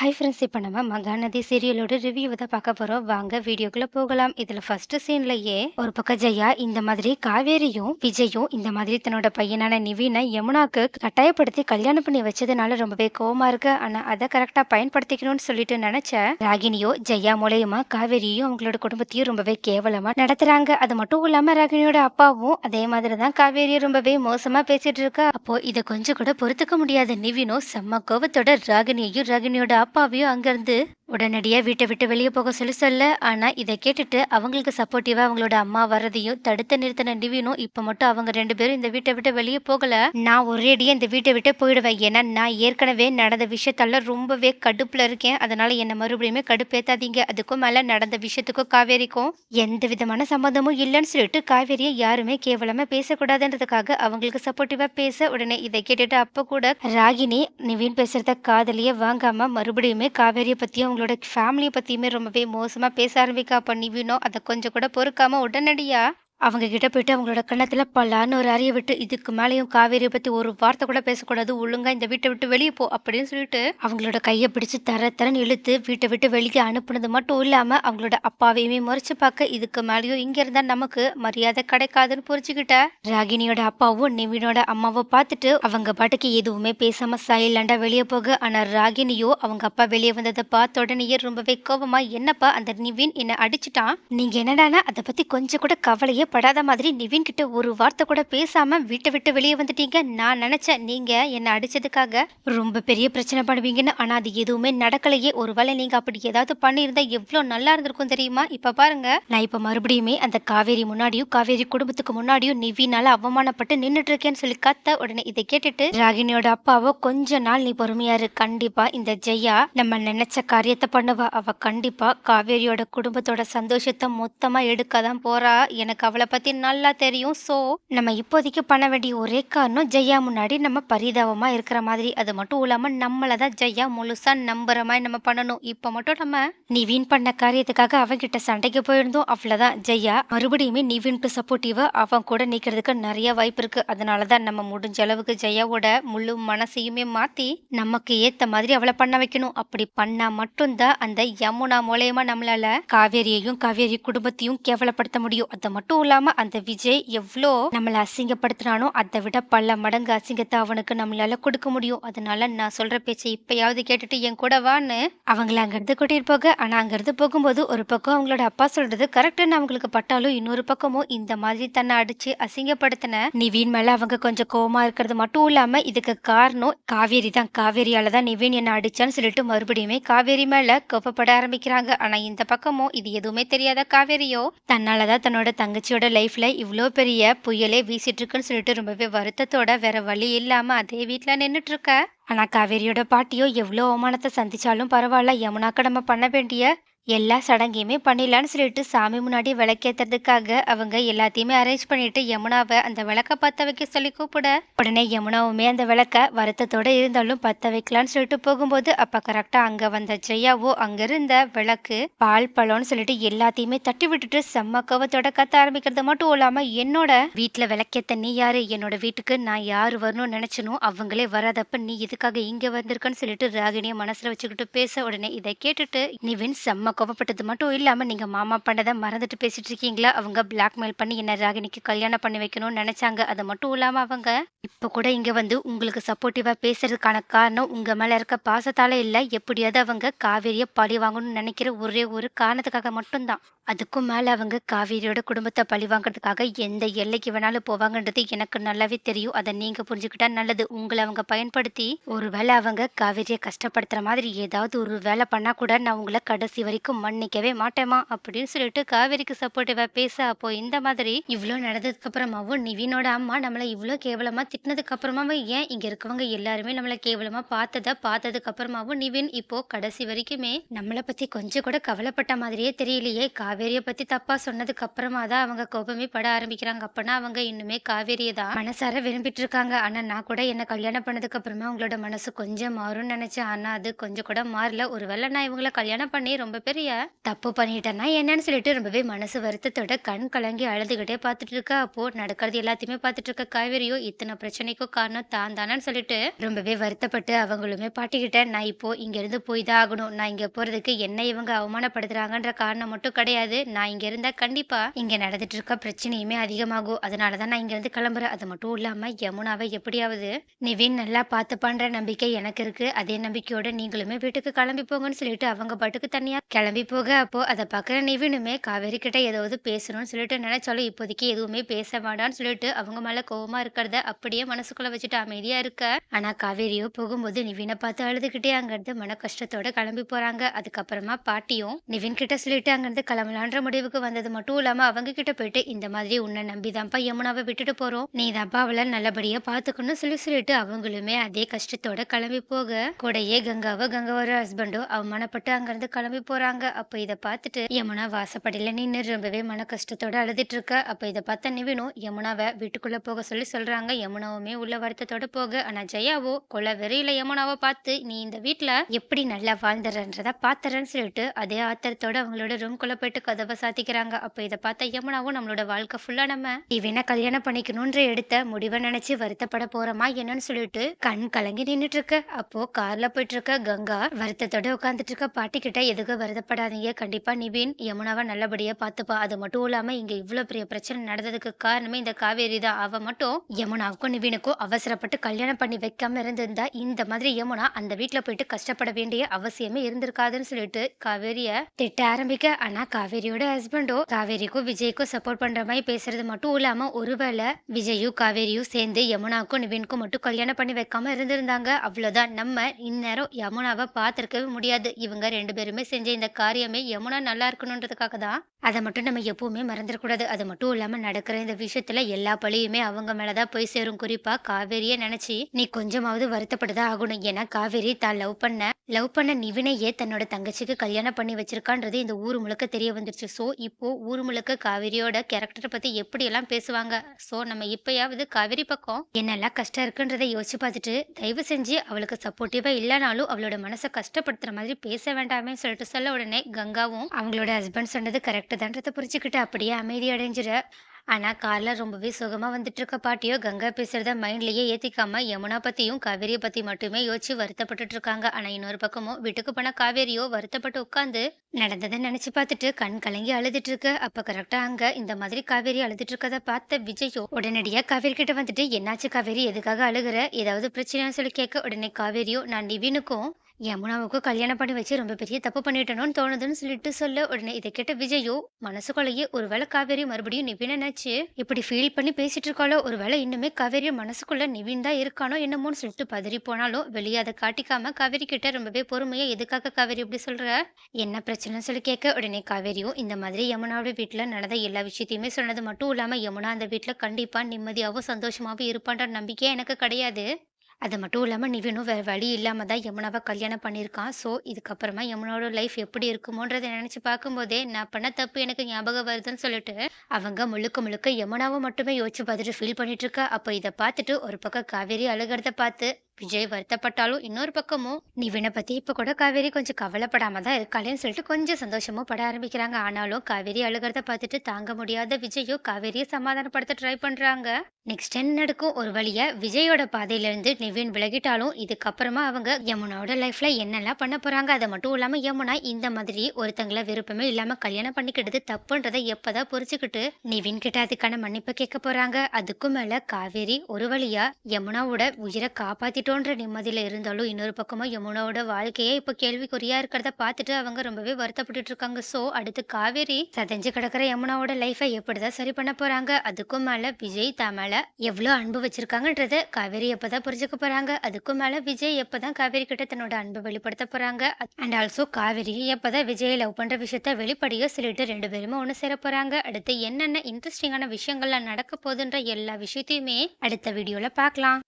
Hi friends இப்போ நம்ம மகாநதி சீரியலோட ரிவ்யூவை தான் பார்க்க போகிறோம் வாங்க வீடியோக்குள்ளே போகலாம். இதில் ஃபஸ்ட்டு சீன்லையே ஒரு பக்கம் ஜெயா இந்த மாதிரி காவேரியும் விஜயும் இந்த மாதிரி தன்னோட பையனான நிவினை யமுனாக்கு கட்டாயப்படுத்தி கல்யாணம் பண்ணி வச்சதுனால ரொம்பவே கோவமாக இருக்கு. ஆனால் அதை கரெக்டாக பயன்படுத்திக்கணும்னு சொல்லிட்டு நினச்ச ராகினியோ ஜெயா மூலயமா காவேரியும் அவங்களோட குடும்பத்தையும் ரொம்பவே கேவலமாக நடத்துகிறாங்க அது மட்டும் இல்லாமல் ராகினியோட அப்பாவும் அதே மாதிரி தான் காவேரியும் ரொம்பவே மோசமாக பேசிட்டு இருக்கா. அப்போ இதை கொஞ்சம் கூட பொறுத்துக்க முடியாத. நிவினும் செம்ம கோவத்தோட ராகினியையும் ராகினியோட அப்பாவையும் அங்கேருந்து உடனடியாக வீட்டை விட்டு வெளியே போக சொல்லி சொல்ல. ஆனால் இதை கேட்டுட்டு அவங்களுக்கு சப்போர்ட்டிவாக அவங்களோட அம்மா வர்றதையும் தடுத்து நிறுத்தின டிவினும் இப்போ மட்டும் அவங்க ரெண்டு பேரும் இந்த வீட்டை விட்டு வெளியே போகல. நான் ஒரேடியாக இந்த வீட்டை விட்டு போயிடுவேன். ஏன்னா நான் ஏற்கனவே நடந்த விஷயத்தால ரொம்பவே கடுப்பில் இருக்கேன். அதனால என்னை மறுபடியுமே கடுப்பேத்தாதீங்க. அதுக்கும் மேலே நடந்த விஷயத்துக்கும் காவேரிக்கும் எந்த விதமான சம்மந்தமும் இல்லைன்னு சொல்லிட்டு காவேரியை யாருமே கேவலமாக பேசக்கூடாதுன்றதுக்காக அவங்களுக்கு சப்போர்ட்டிவாக பேச உடனே இதை கேட்டுட்டு அப்போ கூட ராகினி நிவின் பேசுகிறத காதலியே வாங்காமல் மறுபடியுமே காவேரியை பற்றியும் அவங்களோட ஃபேமிலியை பற்றியுமே ரொம்பவே மோசமாக பேச ஆரம்பிக்கா அப்போ நிவினோ? அதை கொஞ்சம் கூட பொறுக்காமல் உடனடியாக அவங்க கிட்ட போயிட்டு அவங்களோட கண்ணத்துல பல்லான்னு ஒரு அறிய விட்டு இதுக்கு மேலேயும் காவேரியை பத்தி ஒரு வார்த்தை கூட பேசக்கூடாது ஒழுங்கா இந்த வீட்டை விட்டு வெளியே போ அப்படின்னு சொல்லிட்டு அவங்களோட கையை பிடிச்சு தர தரன்னு இழுத்து வீட்டை விட்டு வெளியே அனுப்புனது மட்டும் இல்லாம அவங்களோட அப்பாவையுமே முறைச்சு பார்க்க இதுக்கு மேலேயும் இங்க இருந்தா நமக்கு மரியாதை கிடைக்காதுன்னு புரிச்சுக்கிட்ட ராகினியோட அப்பாவும் நிவினோட அம்மாவை பார்த்துட்டு அவங்க பாட்டுக்கு எதுவுமே பேசாம சைலண்டா வெளியே போக. ஆனா ராகினியோ அவங்க அப்பா வெளியே வந்ததை பார்த்த உடனேயே ரொம்பவே கோபமா என்னப்பா அந்த நிவின் என்ன அடிச்சுட்டான்? நீங்க என்னடானா அதை பத்தி கொஞ்சம் கூட கவலையே படாத மாதிரி நிவின் கிட்ட ஒரு வார்த்தை கூட பேசாம வீட்டை விட்டு வெளியே வந்துட்டீங்க. நான் நினைச்சேன் நீங்க என்ன அடிச்சதுக்காக ரொம்ப பெரிய பிரச்சனை பண்ணுவீங்கன்னு. ஆனா அது எதுவுமே நடக்கலையே. ஒருவேளை நீங்க அப்படி ஏதாவது பண்ணியிருந்தா எவ்வளவு நல்லா இருந்திருக்கும் தெரியுமா? இப்ப பாருங்க. நான் இப்ப மறுபடியுமே அந்த காவேரி முன்னாடியும் காவேரி குடும்பத்துக்கு முன்னாடியும் நிவினால அவமானப்பட்டு நின்றுட்டு இருக்கேன்னு சொல்லி கத்த உடனே இதை கேட்டுட்டு ராகினியோட அப்பாவோ கொஞ்ச நாள் நீ பொறுமையாரு கண்டிப்பா இந்த ஜெயா நம்ம நினைச்ச காரியத்தை பண்ணுவா. அவ கண்டிப்பா காவேரியோட குடும்பத்தோட சந்தோஷத்தை மொத்தமா எடுக்கதான் போறா. எனக்கு அவளை அவளை பற்றி நல்லா தெரியும். ஸோ நம்ம இப்போதைக்கு பண்ண வேண்டிய ஒரே காரணம் ஜெயா முன்னாடி நம்ம பரிதாபமாக இருக்கிற மாதிரி. அது மட்டும் இல்லாமல் நம்மளை தான் ஜெயா முழுசாக நம்புற மாதிரி நம்ம பண்ணணும். இப்போ மட்டும் நம்ம நிவின் பண்ண காரியத்துக்காக அவன்கிட்ட சண்டைக்கு போயிருந்தோம். அவ்வளோதான் ஜெயா மறுபடியுமே நிவின்க்கு சப்போர்ட்டிவாக அவன் கூட நிற்கிறதுக்கு நிறைய வாய்ப்பு இருக்குது அதனால தான் நம்ம முடிஞ்ச அளவுக்கு ஜெயாவோட முழு மனசையுமே மாற்றி நமக்கு ஏற்ற மாதிரி அவளை பண்ண வைக்கணும். அப்படி பண்ணால் மட்டும்தான் அந்த யமுனா மூலயமா நம்மளால காவேரியையும் காவேரி குடும்பத்தையும் கேவலப்படுத்த முடியும். அது மட்டும் இல்லாம அந்த விஜய் எவ்வளோ நம்மளை அசிங்கப்படுத்துறானோ அதை விட பல மடங்கு அசிங்கத்தை அவனுக்கு நம்மளால கொடுக்க முடியும். அதனால நான் சொல்ற பேச்சை இப்பயாவது கேட்டுட்டு என் கூட வான்னு. அவங்கள அங்கிருந்து கூட்டிட்டு போக ஆனா அங்கிருந்து போகும்போது ஒரு பக்கம் அவங்களோட அப்பா சொல்றது கரெக்டுன்னு அவங்களுக்கு பட்டாலும் இன்னொரு பக்கமும் இந்த மாதிரி தன்னை அடிச்சு அசிங்கப்படுத்தின நிவின் மேல அவங்க கொஞ்சம் கோவமா இருக்கிறது மட்டும் இல்லாம இதுக்கு காரணம் காவேரி தான். காவேரியால தான் நிவின் என்ன அடிச்சான்னு சொல்லிட்டு மறுபடியுமே காவேரி மேல கோப்பப்பட ஆரம்பிக்கிறாங்க. ஆனா இந்த பக்கமும் இது எதுவுமே தெரியாத காவேரியோ தன்னாலதான் தன்னோட தங்கச்சியோட லைஃப்ல இவ்வளோ பெரிய புயலே வீசிட்டுருக்குன்னு சொல்லிட்டு ரொம்பவே வருத்தத்தோட வேற வழி இல்லாமல் அதே வீட்டில் நின்றுட்டுருக்க ஆனால் காவேரியோட பாட்டியோ எவ்வளோ அவமானத்தை சந்திச்சாலும் பரவாயில்ல யமுனாக்கு நம்ம பண்ண வேண்டிய எல்லா சடங்கையுமே பண்ணிடலான்னு சொல்லிட்டு சாமி முன்னாடி விளக்கேற்றுறதுக்காக அவங்க எல்லாத்தையுமே அரேஞ்ச் பண்ணிட்டு யமுனாவை அந்த விளக்க பற்ற வைக்க சொல்லி கூப்பிட. உடனே யமுனாவுமே அந்த விளக்க வருத்தத்தோட இருந்தாலும் பத்த வைக்கலான்னு சொல்லிட்டு போகும்போது அப்ப கரெக்டா அங்க வந்த ஜெயாவோ அங்க இருந்த விளக்கு பால் பழம்னு சொல்லிட்டு எல்லாத்தையுமே தட்டி விட்டுட்டு செம்ம கோவத்தோட கத்த ஆரம்பிக்கிறது மட்டும் இல்லாம என்னோட வீட்டுல விளக்கேத்த நீ யாரு? என்னோட வீட்டுக்கு நான் யாரு வரணும்னு நினைச்சனும் அவங்களே வராதப்ப நீ இதுக்காக இங்க வந்திருக்கன்னு சொல்லிட்டு ராகினிய மனசுல வச்சுக்கிட்டு பேச உடனே இதை கேட்டுட்டு நிவின் செம்ம கோவப்பட்டது மட்டும் இல்லாமல் நீங்கள் மாமா பண்ணதை மறந்துட்டு பேசிட்டு இருக்கீங்களா? அவங்க பிளாக்மெயில் பண்ணி என்ன ராகினிக்கு கல்யாணம் பண்ணி வைக்கணும்னு நினைச்சாங்க. அது மட்டும் இல்லாமல் அவங்க இப்போ கூட இங்கே வந்து உங்களுக்கு சப்போர்ட்டிவாக பேசுறதுக்கான காரணம் உங்கள் மேலே இருக்க பாசத்தால இல்லை எப்படியாவது அவங்க காவேரியை பழி வாங்கணும்னு நினைக்கிற ஒரே ஒரு காரணத்துக்காக மட்டும்தான். அதுக்கும் மேலே அவங்க காவேரியோட குடும்பத்தை பழி வாங்குறதுக்காக எந்த எல்லைக்கு வேணாலும் போவாங்கன்றது எனக்கு நல்லாவே தெரியும். அதை நீங்கள் புரிஞ்சுக்கிட்டா நல்லது. உங்களை அவங்க பயன்படுத்தி ஒருவேளை அவங்க காவேரியை கஷ்டப்படுத்துற மாதிரி ஏதாவது ஒரு வேலை பண்ணால் கூட நான் உங்களை கடைசி வரைக்கும் மன்னிக்கவே மாட்டேமா அப்படின்னு சொல்லிட்டு காவேரிக்கு சப்போர்ட்டிவாக பேச அப்போ இந்த மாதிரி இவ்வளோ நடந்ததுக்கு அப்புறமாவும் நிவினோட அம்மா நம்மளை இவ்வளோ கேவலமாக திட்டினதுக்கு அப்புறமாவும் ஏன் இங்கே இருக்கவங்க எல்லாருமே நம்மளை கேவலமாக பார்த்ததை? பார்த்ததுக்கு அப்புறமாவும் நிவின் இப்போ கடைசி வரைக்குமே நம்மளை பற்றி கொஞ்சம் கூட கவலைப்பட்ட மாதிரியே தெரியலையே. காவேரியை பத்தி தப்பா சொன்னதுக்கு அப்புறமா தான் அவங்க கோபமே பட ஆரம்பிக்கிறாங்க. அப்பனா அவங்க இன்னுமே காவேரியை தான் மனசார விரும்பிட்டு இருக்காங்க ஆனா நான் கூட என்ன கல்யாணம் பண்ணதுக்கு அப்புறமா உங்களோட மனசு கொஞ்சம் மாறும்னு நினைச்சேன். ஆனா அது கொஞ்சம் கூட மாறல. ஒருவேளை நான் இவங்களை கல்யாணம் பண்ணி ரொம்ப பெரிய தப்பு பண்ணிட்டேன்னா என்னன்னு சொல்லிட்டு ரொம்பவே மனசு வருத்தத்தோட கண் கலங்கி அழுதுகிட்டே பார்த்துட்டு இருக்கா அப்போ நடக்கிறது எல்லாத்தையுமே பார்த்துட்டு இருக்க காவேரியோ இத்தனை பிரச்சனைக்கும் காரணம் தான் தானேன்னு சொல்லிட்டு ரொம்பவே வருத்தப்பட்டு அவங்களுமே பாட்டிக்கிட்டேன். நான் இப்போ இங்க இருந்து போய் தான் ஆகணும். நான் இங்க போறதுக்கு என்ன இவங்க அவமானப்படுத்துறாங்கன்ற காரணம் மட்டும் கிடையாது. நான் இங்க இருந்தா கண்டிப்பா இங்க நடந்துட்டு இருக்க பிரச்சனையுமே அதிகமாகும். அதனாலதான் நான் இங்க இருந்து கிளம்புறேன். அது மட்டும் இல்லாம யமுனாவை எப்படியாவது நிவின் நல்லா பார்த்துப்பான்ற நம்பிக்கை எனக்கு இருக்கு. அதே நம்பிக்கையோட நீங்களுமே வீட்டுக்கு கிளம்பி போங்கன்னு சொல்லிட்டு அவங்க பாட்டுக்கு தனியா கிளம்பி போக. அப்போ அதை பார்க்குற நிவினுமே காவேரி கிட்ட ஏதாவது பேசணும்னு சொல்லிட்டு நினைச்சாலும் இப்போதைக்கு எதுவுமே பேச வேண்டாம்னு சொல்லிட்டு அவங்க மேல கோவமா இருக்கிறத அப்படியே மனசுக்குள்ள வச்சுட்டு அமைதியா இருக்க. ஆனா காவேரியோ போகும்போது நிவினை பார்த்து அழுதுகிட்டே அங்கிருந்து மன கஷ்டத்தோட கிளம்பி போறாங்க. அதுக்கப்புறமா பாட்டியும் நிவின் கிட்ட சொல்லிட்டு அங்கிருந்து கிளம்பலான்ற முடிவுக்கு வந்தது மட்டும் இல்லாம அவங்க கிட்ட போயிட்டு இந்த மாதிரி உன்னை நம்பிதான்ப்பா யமுனாவை விட்டுட்டு போறோம். நீ தான்ப்பா அவளை நல்லபடியா பாத்துக்கணும் சொல்லி சொல்லிட்டு அவங்களுமே அதே கஷ்டத்தோட கிளம்பி போக கூடயே கங்காவோ கங்காவோட ஹஸ்பண்டோ அவமானப்பட்டு அங்கிருந்து கிளம்பி போறாங்க. அப்ப இத பார்த்துட்டு யமுனா வாசப்படையில நின்று ரொம்பவே மன கஷ்டத்தோட அழுதுட்டு இருக்க. அப்ப இத பார்த்த நிவினும் யமுனாவை வீட்டுக்குள்ள போக சொல்லி சொல்றாங்க. யமுனாவுமே உள்ள வருத்தத்தோட போக ஆனா ஜெயாவோ கொலை வெறியில யமுனாவை பார்த்து நீ இந்த வீட்டுல எப்படி நல்லா வாழ்ந்துறன்றத பாத்துறன்னு சொல்லிட்டு அதே ஆத்திரத்தோட அவங்களோட ரூம்குள்ள போயிட்டு கதவை சாத்திக்கிறாங்க. அப்போ இதை பார்த்த யமுனாவும் நம்மளோட வாழ்க்கை ஃபுல்லா நம்ம இவனை கல்யாணம் பண்ணிக்கணும்ன்ற எடுத்த முடிவை நினைச்சு வருத்தப்பட போறோமா என்னன்னு சொல்லிட்டு கண் கலங்கி நின்றுட்டு இருக்க அப்போ கார்ல போயிட்டு இருக்க கங்கா வருத்தத்தோட உட்காந்துட்டு இருக்க பாட்டி கிட்ட எதுக்கு வருத்தப்படாதீங்க. கண்டிப்பா நிவின் யமுனாவை நல்லபடியா பார்த்துப்பா அது மட்டும் இல்லாம இங்க இவ்வளவு பெரிய பிரச்சனை நடந்ததுக்கு காரணமே இந்த காவேரி தான். அவ மட்டும் யமுனாவுக்கும் நிவினுக்கும் அவசரப்பட்டு கல்யாணம் பண்ணி வைக்காம இருந்திருந்தா இந்த மாதிரி யமுனா அந்த வீட்ல போயிட்டு கஷ்டப்பட வேண்டிய அவசியமே இருந்திருக்காதுன்னு சொல்லிட்டு காவேரிய திட்ட ஆரம்பிக்க. ஆனா காவேரியோட ஹஸ்பண்டோ காவேரிக்கும் விஜய்க்கும் சப்போர்ட் பண்ற மாதிரி பேசுறது மட்டும் இல்லாம ஒருவேளை விஜயும் காவேரியும் சேர்ந்து யமுனாக்கும் நிவின்க்கும் மட்டும் கல்யாணம் பண்ணி வைக்காம இருந்திருந்தாங்க அவ்வளவுதான். நம்ம இந்நேரம் யமுனாவை பார்த்திருக்கவே முடியாது. இவங்க ரெண்டு பேருமே செஞ்ச இந்த காரியமே யமுனா நல்லா இருக்கணுன்றதுக்காக தான். அதை மட்டும் நம்ம எப்பவுமே மறந்துடக்கூடாது. அது மட்டும் இல்லாம நடக்கிற இந்த விஷயத்துல எல்லா பழியுமே அவங்க மேலதான் போய் சேரும். குறிப்பா காவேரியை நினைச்சு நீ கொஞ்சமாவது வருத்தப்பட்டுதான் ஆகணும். ஏன்னா காவேரி தான் லவ் பண்ண லவ் பண்ண நிவினையே தன்னோட தங்கச்சிக்கு கல்யாணம் பண்ணி வச்சிருக்கான்றது இந்த ஊர் முழுக்க தெரிய வந்துருச்சு. ஸோ இப்போ ஊர் முழுக்க காவேரியோட கேரக்டரை பத்தி எப்படியெல்லாம் பேசுவாங்க? ஸோ நம்ம இப்பயாவது காவேரி பக்கம் என்னெல்லாம் கஷ்டம் இருக்குன்றதை யோசிச்சு பார்த்துட்டு தயவு செஞ்சு அவளுக்கு சப்போர்ட்டிவா இல்லைனாலும் அவளோட மனசை கஷ்டப்படுத்துற மாதிரி பேச வேண்டாமே சொல்லிட்டு சொல்ல உடனே கங்காவும் அவங்களோட ஹஸ்பண்ட் சொன்னது கரெக்ட் தான்றதை புரிஞ்சுக்கிட்டு அப்படியே அமைதி அடைஞ்சிட ஆனால் கார்ல ரொம்பவே சுகமாக வந்துட்டுருக்க பாட்டியோ கங்கா பேசுகிறத மைண்ட்லேயே ஏற்றிக்காம யமுனா பற்றியும் காவேரியை பற்றி மட்டுமே யோசிச்சு வருத்தப்பட்டுட்டு இருக்காங்க ஆனால் இன்னொரு பக்கமும் வீட்டுக்கு போன காவேரியோ வருத்தப்பட்டு உட்காந்து நடந்ததை நினச்சி பார்த்துட்டு கண் கலங்கி அழுதுட்டு இருக்கு அப்போ கரெக்டாக அங்கே இந்த மாதிரி காவேரி அழுதுட்டு இருக்கதை பார்த்த விஜயோ உடனடியாக காவேரி கிட்ட வந்துட்டு என்னாச்சு காவேரி? எதுக்காக அழுகுற? ஏதாவது பிரச்சனைன்னு சொல்லி கேட்க உடனே காவேரியோ நான் நிவினுக்கும் யமுனாவுக்கும் கல்யாணம் பண்ணி வச்சு ரொம்ப பெரிய தப்பு பண்ணிட்டனும்னு தோணுதுன்னு சொல்லிட்டு சொல்ல உடனே இதை கேட்ட விஜயோ மனசுக்குள்ளேயே ஒருவேளை காவேரி மறுபடியும் நிவின் என்னாச்சு? இப்படி ஃபீல் பண்ணி பேசிட்டு இருக்காளோ? ஒருவேளை இன்னுமே காவேரி மனசுக்குள்ள நிவின் தான் இருக்கானோ என்னமோன்னு சொல்லிட்டு பதறி போனாலும் வெளியே அதை காட்டிக்காம காவேரி கிட்ட ரொம்பவே பொறுமையா எதுக்காக காவேரி இப்படி சொல்ற? என்ன பிரச்சனைன்னு சொல்லி கேட்க உடனே காவேரியும் இந்த மாதிரி யமுனாவோட வீட்டுல நடந்த எல்லா விஷயத்தையுமே சொன்னது மட்டும் இல்லாம யமுனா அந்த வீட்டுல கண்டிப்பா நிம்மதியாவும் சந்தோஷமாவும் இருப்பான்ற நம்பிக்கை எனக்கு கிடையாது. அது மட்டும் இல்லாமல் நிவினும் வேறு வழி இல்லாமல் தான் யமுனாவை கல்யாணம் பண்ணியிருக்கான். ஸோ இதுக்கப்புறமா யமுனாவோட லைஃப் எப்படி இருக்குமோன்றதை நினச்சி பார்க்கும்போதே நான் பண்ண தப்பு எனக்கு ஞாபகம் வருதுன்னு சொல்லிட்டு அவங்க முழுக்க முழுக்க யமுனாவை மட்டுமே யோசிச்சு பார்த்துட்டு ஃபீல் பண்ணிட்டு இருக்கா. அப்போ இதை பார்த்துட்டு ஒரு பக்கம் காவேரி அழுகிறத பார்த்து விஜய் வருத்தப்பட்டாலும் இன்னொரு பக்கமும் நிவினை பத்தி இப்ப கூட காவேரி கொஞ்சம் கவலைப்படாம தான் இருக்காளேன்னு சொல்லிட்டு கொஞ்சம் சந்தோஷமும் பட ஆரம்பிக்கிறாங்க. ஆனாலும் காவேரி அழுகிறத பார்த்துட்டு தாங்க முடியாத விஜயோ காவேரியை சமாதானப்படுத்த ட்ரை பண்றாங்க. நெக்ஸ்ட் என்ன நடக்கும்? ஒரு வழியாக விஜயோட பாதையில இருந்து நிவின் விலகிட்டாலும் இதுக்கப்புறமா அவங்க யமுனாவோட லைஃப்ல என்னெல்லாம் பண்ண போறாங்க? அதை மட்டும் இல்லாம யமுனா இந்த மாதிரி ஒருத்தங்களை விருப்பமே இல்லாம கல்யாணம் பண்ணிக்கிட்டது தப்புன்றதை எப்பதான் புரிச்சுக்கிட்டு நிவின் கிட்ட அதுக்கான மன்னிப்பு கேட்க போறாங்க. அதுக்கும் மேல காவேரி ஒரு வழியா யமுனாவோட உயிரை தோன்ற நிம்மதியில் இருந்தாலும் இன்னொரு பக்கமாக யமுனாவோட வாழ்க்கையே இப்போ கேள்விக்குறியா இருக்கிறத பார்த்துட்டு அவங்க ரொம்பவே வருத்தப்பட்டுட்டு இருக்காங்க. ஸோ அடுத்து காவேரி சதஞ்சு கிடக்கிற யமுனாவோட லைஃபை எப்படி தான் சரி பண்ண போறாங்க? அதுக்கும் மேல விஜய் தா மேலே எவ்வளோ அன்பு வச்சிருக்காங்கன்றத காவேரி எப்பதான் புரிஞ்சுக்க போறாங்க? அதுக்கும் மேல விஜய் எப்பதான் காவேரி கிட்ட தன்னோட அன்பை வெளிப்படுத்த போறாங்க? அண்ட் ஆல்சோ காவேரி எப்பதான் விஜய் லவ் பண்ற விஷயத்த வெளிப்படையோ சொல்லிட்டு ரெண்டு பேருமே ஒன்று சேர போறாங்க? அடுத்து என்னென்ன இன்ட்ரெஸ்டிங்கான விஷயங்கள்லாம் நடக்க போகுதுன்ற எல்லா விஷயத்தையுமே அடுத்த வீடியோல பார்க்கலாம்.